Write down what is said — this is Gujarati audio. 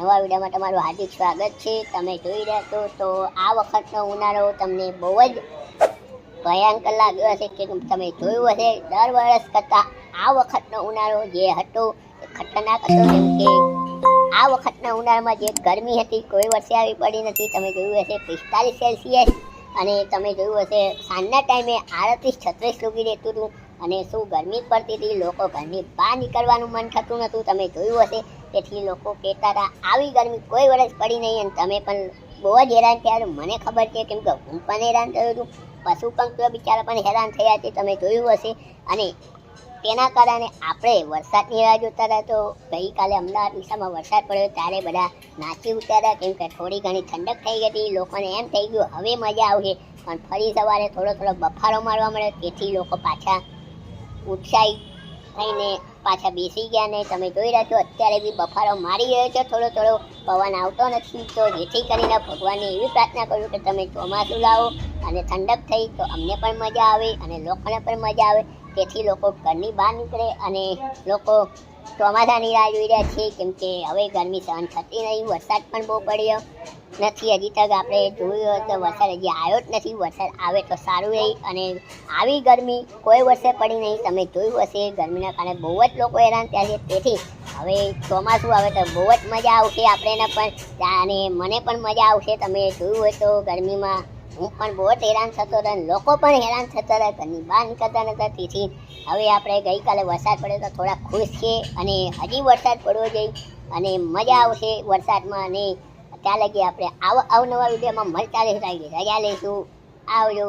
નવા વિડીયોમાં તમારું હાર્દિક સ્વાગત છે. તમે જોઈ રહ્યા છો તો આ વખતનો ઉનાળો તમને બહુ જ ભયંકર લાગ્યો હશે કે તમે જોયું હશે. દર વર્ષ કરતાં આ વખતનો ઉનાળો જે હતો એ ખતરનાક હતો. કેમ કે આ વખતના ઉનાળામાં જે ગરમી હતી, કોઈ વર્ષે આવી પડી નથી. તમે જોયું હશે પિસ્તાલીસ સેલ્સિયસ અને તમે જોયું હશે સાંજના ટાઈમે આડત્રીસ છત્રીસ સુધી રહેતું હતું અને શું ગરમી પડતી હતી. લોકો ઘરની બહાર નીકળવાનું મન થતું નહોતું. તમે જોયું હશે તેથી લોકો કહેતા હતા, આવી ગરમી કોઈ વર્ષ પડી નહીં અને તમે પણ બહુ જ હેરાન થયા. મને ખબર છે કેમ કે હું પણ હેરાન થયો છું, પશુ પંખીઓ બિચારા પણ હેરાન થયા છે, તમે જોયું હશે અને તેના કારણે આપણે વરસાદની રાહ જોતા હતા, તો ગઈકાલે અમદાવાદ દિશામાં વરસાદ પડ્યો, ત્યારે બધા નાચી ઉતાર્યા કેમ કે થોડી ઘણી ઠંડક થઈ ગઈ હતી, લોકોને એમ થઈ ગયું, હવે મજા આવશે પણ ફરી સવારે થોડો થોડો બફારો મારવા મળ્યો, તેથી લોકો પાછા ઉત્સાહિત થઈને પાછા બેસી ગયા ને તમે જોઈ રહ્યા છો, અત્યારે બી બફારો મારી રહ્યો છે. થોડો થોડો પવન આવતો નથી, તો જેથી કરીને ભગવાનને એવી પ્રાર્થના કરું કે તમે ચોમાસું લાવો અને ઠંડક થઈ તો અમને પણ મજા આવે અને લોકોને પણ મજા આવે. તેથી લોકો ઘરની બહાર નીકળે અને લોકો ચોમાસાની રાહ જોઈ રહ્યા છે કેમ કે હવે ગરમી સહન થતી નહીં, વરસાદ પણ બહુ પડ્યો નથી. હજી તક આપણે જોયું તો વરસાદ હજી આવ્યો જ નથી, વરસાદ આવે તો સારું રહી અને આવી ગરમી કોઈ વર્ષે પડી નહીં. તમે જોયું હશે, ગરમીના કારણે બહુ જ લોકો હેરાન થયા છે. તેથી હવે ચોમાસું આવે તો બહુ જ મજા આવશે આપણે પણ, અને મને પણ મજા આવશે. તમે જોયું હોય તો ગરમીમાં હું પણ બહુ જ હેરાન થતો અને લોકો પણ હેરાન થતા હતા. ઘરની બહાર નીકળતા નહોતા તેથી હવે આપણે ગઈકાલે વરસાદ પડ્યો તો થોડા ખુશ છીએ અને હજી વરસાદ પડવો જોઈએ અને મજા આવશે વરસાદમાં અને ત્યાં લગી આપણે આવ, અવનવા વિડીયોમાં મળતા રહેતા રજા લઈશું આવજો.